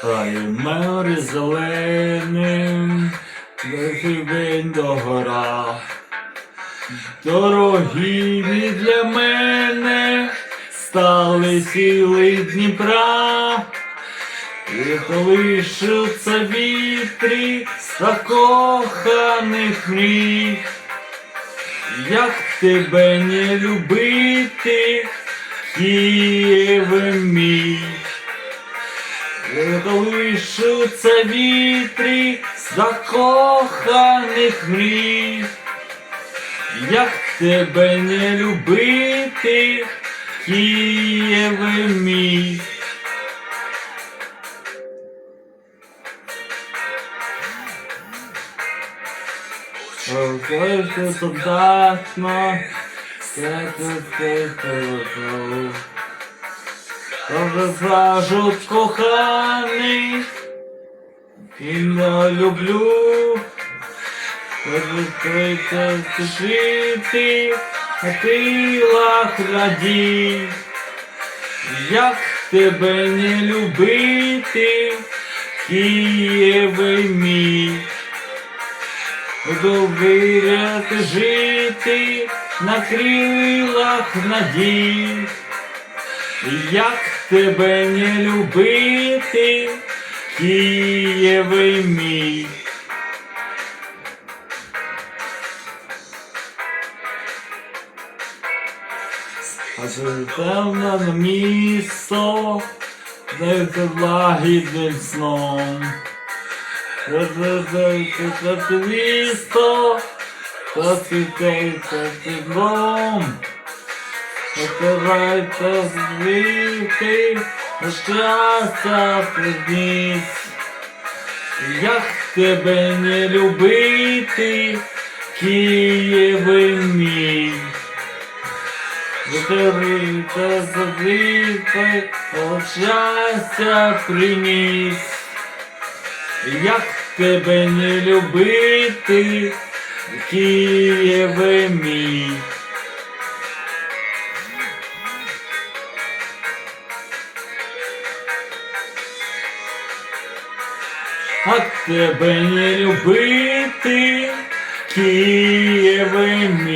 Хай море зеленим, день до гора. Дорогі для мене стали сіли Дніпра. І колишуться вітри закоханих мрій. Як тебе не любити, Києве мій. І Колишуться вітри закоханих мрій. Як тебе не любити, Києве мій. Ой, солдатно, Кажуть коханий, не люблю, Відкрити жити, на крилах раді, як тебе не любити, Києве мій. Довіряти жити на крилах надій, як тебе не любити, Києве мій. А темне місто, де лагідним сном. Це місто, та теплом. Опирайте звідти, щастя приніс. Як тебе не любити, Києве мій. Закрийте звідти, от щастя приніс. Як тебе не любити, Києве мій. Як тебе не любити, Києве мій.